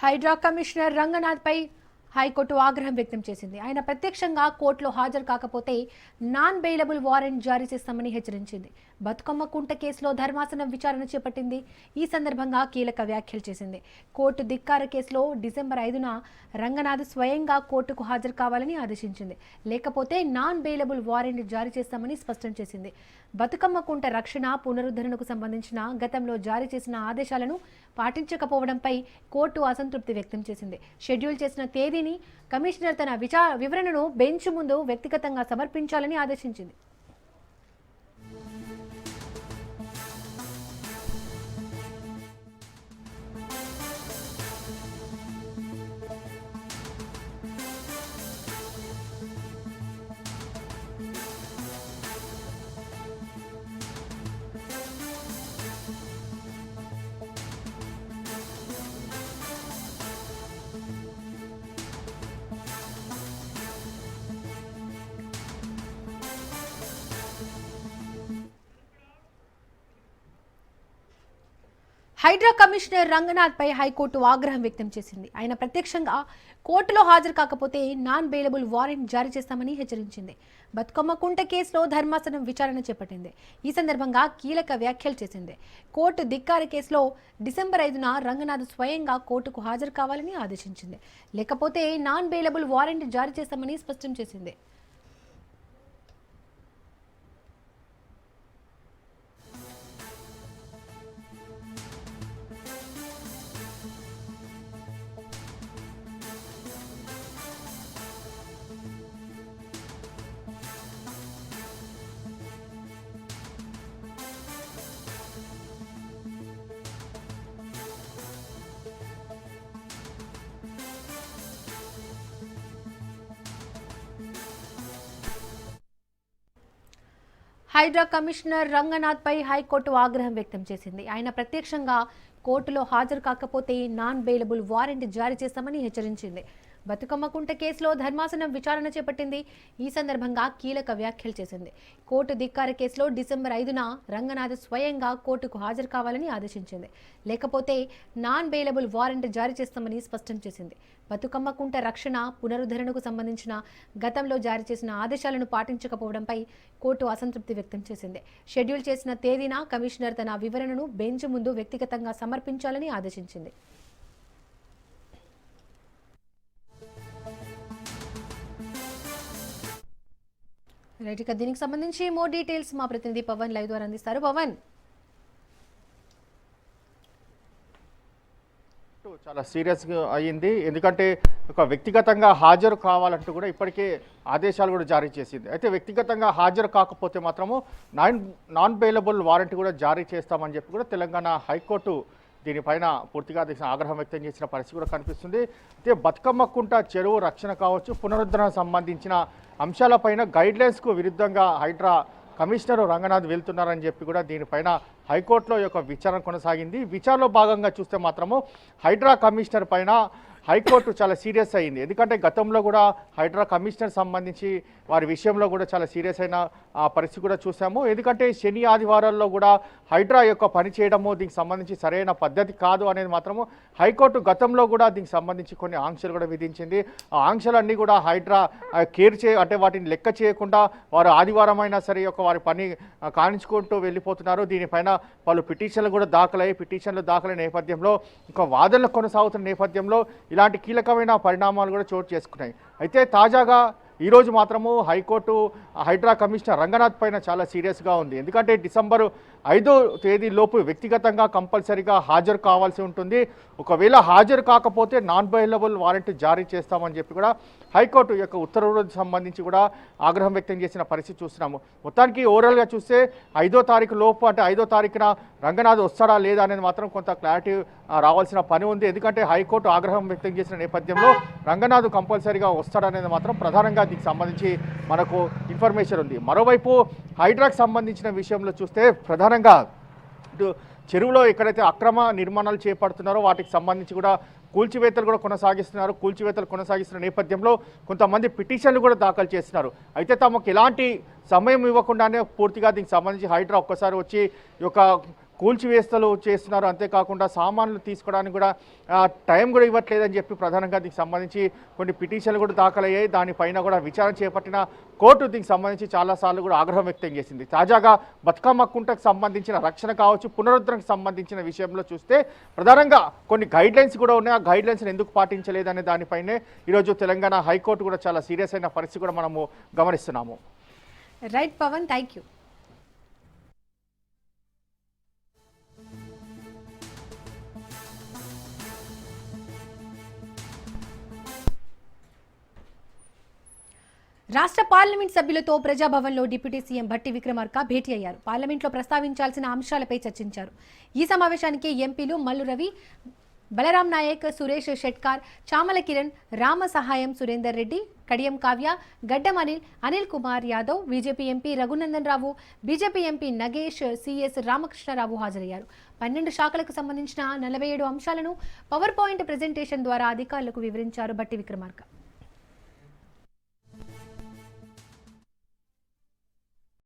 Hydraa commissioner రంగనాథ్పై high court ఆగ్రహం వ్యక్తం చేసింది. ఆయన ప్రత్యక్షంగా కోర్టులో హాజరు కాకపోతే నాన్ బెయిలబుల్ వారెంట్ జారీ చేస్తామని హెచ్చరించింది. బతుకమ్మ కుంట కేసులో ధర్మాసనం విచారణ చేపట్టింది. ఈ సందర్భంగా కీలక వ్యాఖ్యలు చేసింది. కోర్టు ధిక్కార కేసులో డిసెంబర్ ఐదున రంగనాథ్ స్వయంగా కోర్టుకు హాజరు కావాలని ఆదేశించింది. లేకపోతే నాన్ బెయిలబుల్ వారెంట్ జారీ చేస్తామని స్పష్టం చేసింది. బతుకమ్మ కుంట రక్షణ పునరుద్ధరణకు సంబంధించిన గతంలో జారీ చేసిన ఆదేశాలను పాటించకపోవడంపై కోర్టు అసంతృప్తి వ్యక్తం చేసింది. షెడ్యూల్ చేసిన తేదీ తేదీని కమిషనర్ తన విచా వివరణను బెంచ్ ముందు వ్యక్తిగతంగా సమర్పించాలని ఆదేశించింది. హైడ్రా కమిషనర్ రంగనాథ్ పై హైకోర్టు ఆగ్రహం వ్యక్తం చేసింది. ఆయన ప్రత్యక్షంగా కోర్టులో హాజరు కాకపోతే నాన్ బెయిలబుల్ వారెంట్ జారీ చేస్తామని హెచ్చరించింది. బతుకమ్మ కుంట కేసులో ధర్మాసనం విచారణ చేపట్టింది. ఈ సందర్భంగా కీలక వ్యాఖ్యలు చేసింది. కోర్టు ధిక్కార కేసులో డిసెంబర్ ఐదున రంగనాథ్ స్వయంగా కోర్టుకు హాజరు కావాలని ఆదేశించింది. లేకపోతే నాన్ బెయిలబుల్ వారెంట్ జారీ చేస్తామని స్పష్టం చేసింది. హైడ్రా కమిషనర్ రంగనాథ్ పై హైకోర్టు ఆగ్రహం వ్యక్తం చేసింది. ఆయన ప్రత్యక్షంగా కోర్టులో హాజరు కాకపోతే నాన్ బెయిలబుల్ వారెంట్ జారీ చేస్తామని హెచ్చరించింది. బతుకమ్మ కుంట కేసులో ధర్మాసనం విచారణ చేపట్టింది. ఈ సందర్భంగా కీలక వ్యాఖ్యలు చేసింది. కోర్టు ధిక్కార కేసులో డిసెంబర్ ఐదున రంగనాథ్ స్వయంగా కోర్టుకు హాజరు కావాలని ఆదేశించింది. లేకపోతే నాన్ బెయిలబుల్ వారెంట్ జారీ చేస్తామని స్పష్టం చేసింది. బతుకమ్మ కుంట రక్షణ పునరుద్ధరణకు సంబంధించిన గతంలో జారీ చేసిన ఆదేశాలను పాటించకపోవడంపై కోర్టు అసంతృప్తి వ్యక్తం చేసింది. షెడ్యూల్ చేసిన తేదీన కమిషనర్ తన వివరణను బెంచ్ ముందు వ్యక్తిగతంగా సమర్పించాలని ఆదేశించింది. రైట్ ఇక దీనికి సంబంధించి మోర్ డీటెయిల్స్ మా ప్రతినిధి పవన్ లైవ్ ద్వారా అందిస్తారు. పవన్. చాలా సీరియస్గా అయ్యింది. ఎందుకంటే ఒక వ్యక్తిగతంగా హాజరు కావాలంటూ కూడా ఇప్పటికే ఆదేశాలు కూడా జారీ చేసింది. అయితే వ్యక్తిగతంగా హాజరు కాకపోతే మాత్రము నాన్ నాన్ బెయిలబుల్ వారెంట్ కూడా జారీ చేస్తామని చెప్పి కూడా తెలంగాణ హైకోర్టు దీనిపైన పూర్తిగా దేశం ఆగ్రహం వ్యక్తం చేసిన పరిస్థితి కూడా కనిపిస్తుంది. అయితే బతుకమ్మకుంట చెరువు రక్షణ కావచ్చు పునరుద్ధరణ సంబంధించిన అంశాలపైన గైడ్లైన్స్కు విరుద్ధంగా హైడ్రా కమిషనర్ రంగనాథ్ వెళ్తున్నారని చెప్పి కూడా దీనిపైన హైకోర్టులో యొక్క విచారణ కొనసాగింది. విచారణలో భాగంగా చూస్తే మాత్రము హైడ్రా కమిషనర్ పైన హైకోర్టు చాలా సీరియస్ అయింది. ఎందుకంటే గతంలో కూడా హైడ్రా కమిషనర్ సంబంధించి వారి విషయంలో కూడా చాలా సీరియస్ అయిన పరిస్థితి కూడా చూసాము. ఎందుకంటే శని ఆదివారాల్లో కూడా హైడ్రా యొక్క పని చేయడము దీనికి సంబంధించి సరైన పద్ధతి కాదు అనేది మాత్రము హైకోర్టు గతంలో కూడా దీనికి సంబంధించి కొన్ని ఆంక్షలు కూడా విధించింది. ఆ ఆంక్షలన్నీ కూడా హైడ్రా కేర్ చే అంటే వాటిని లెక్క చేయకుండా వారు ఆదివారం అయినా సరే యొక్క వారి పని కానించుకుంటూ వెళ్ళిపోతున్నారు. దీనిపైన పలు పిటిషన్లు కూడా దాఖలయ్యాయి. పిటిషన్లు దాఖలైన నేపథ్యంలో ఇంకా వాదనలు కొనసాగుతున్న నేపథ్యంలో ఇలాంటి కీలకమైన పరిణామాలు కూడా చోటు చేసుకున్నాయి. అయితే తాజాగా ఈరోజు మాత్రము హైకోర్టు హైడ్రా కమిషనర్ రంగనాథ్ పైన చాలా సీరియస్గా ఉంది. ఎందుకంటే డిసెంబరు ఐదో తేదీలోపు వ్యక్తిగతంగా కంపల్సరీగా హాజరు కావాల్సి ఉంటుంది. ఒకవేళ హాజరు కాకపోతే నాన్ బైలబుల్ వారెంట్ జారీ చేస్తామని చెప్పి కూడా హైకోర్టు యొక్క ఉత్తర్వులకు సంబంధించి కూడా ఆగ్రహం వ్యక్తం చేసిన పరిస్థితి చూస్తున్నాము. మొత్తానికి ఓవరాల్గా చూస్తే ఐదో తారీఖు లోపు అంటే ఐదో తారీఖున రంగనాథ్ వస్తాడా లేదా అనేది మాత్రం కొంత క్లారిటీ రావాల్సిన పని ఉంది. ఎందుకంటే హైకోర్టు ఆగ్రహం వ్యక్తం చేసిన నేపథ్యంలో రంగనాథ్ కంపల్సరీగా వస్తాడనేది మాత్రం ప్రధానంగా దీనికి సంబంధించి మనకు ఇన్ఫర్మేషన్ ఉంది. మరోవైపు హైడ్రాకి సంబంధించిన విషయంలో చూస్తే ప్రధానంగా ఇటు చెరువులో ఎక్కడైతే అక్రమ నిర్మాణాలు చేపడుతున్నారో వాటికి సంబంధించి కూడా కూల్చివేతలు కూడా కొనసాగిస్తున్నారు. కూల్చివేతలు కొనసాగిస్తున్న నేపథ్యంలో కొంతమంది పిటిషన్లు కూడా దాఖలు చేస్తున్నారు. అయితే తమకు ఎలాంటి సమయం ఇవ్వకుండానే పూర్తిగా దీనికి సంబంధించి హైడ్రా ఒక్కసారి వచ్చి ఈ యొక్క కూల్చివేస్తలు చేస్తున్నారు. అంతేకాకుండా సామాన్లు తీసుకోవడానికి కూడా టైం కూడా ఇవ్వట్లేదని చెప్పి ప్రధానంగా దీనికి సంబంధించి కొన్ని పిటిషన్లు కూడా దాఖలయ్యాయి. దానిపైన కూడా విచారణ చేపట్టిన కోర్టు దీనికి సంబంధించి చాలాసార్లు కూడా ఆగ్రహం వ్యక్తం చేసింది. తాజాగా బతుకమ్మ కుంటకు సంబంధించిన రక్షణ కావచ్చు పునరుద్ధరణకు సంబంధించిన విషయంలో చూస్తే ప్రధానంగా కొన్ని గైడ్ లైన్స్ కూడా ఉన్నాయి. ఆ గైడ్ లైన్స్ ఎందుకు పాటించలేదనే దానిపైనే ఈరోజు తెలంగాణ హైకోర్టు కూడా చాలా సీరియస్ అయిన పరిస్థితి కూడా మనము గమనిస్తున్నాము. రైట్ పవన్ థ్యాంక్ యూ రాష్ట్ర పార్లమెంట్ సభ్యులతో ప్రజాభవన్లో డిప్యూటీ సీఎం భట్టి విక్రమార్క భేటీ అయ్యారు. పార్లమెంట్లో ప్రస్తావించాల్సిన అంశాలపై చర్చించారు. ఈ సమావేశానికి ఎంపీలు మల్లు రవి బలరాం నాయక్ సురేష్ షెట్కార్ చామల కిరణ్ రామ సహాయం Surender Reddy Kadiyam Kavya Gaddam Anil Anil Kumar Yadav BJP MP Raghunandan Rao BJP MP Nagesh CS Ramakrishna Rao హాజరయ్యారు. పన్నెండు శాఖలకు సంబంధించిన నలభై ఏడు అంశాలను పవర్ పాయింట్ ప్రజెంటేషన్ ద్వారా అధికారులకు వివరించారు భట్టి విక్రమార్క.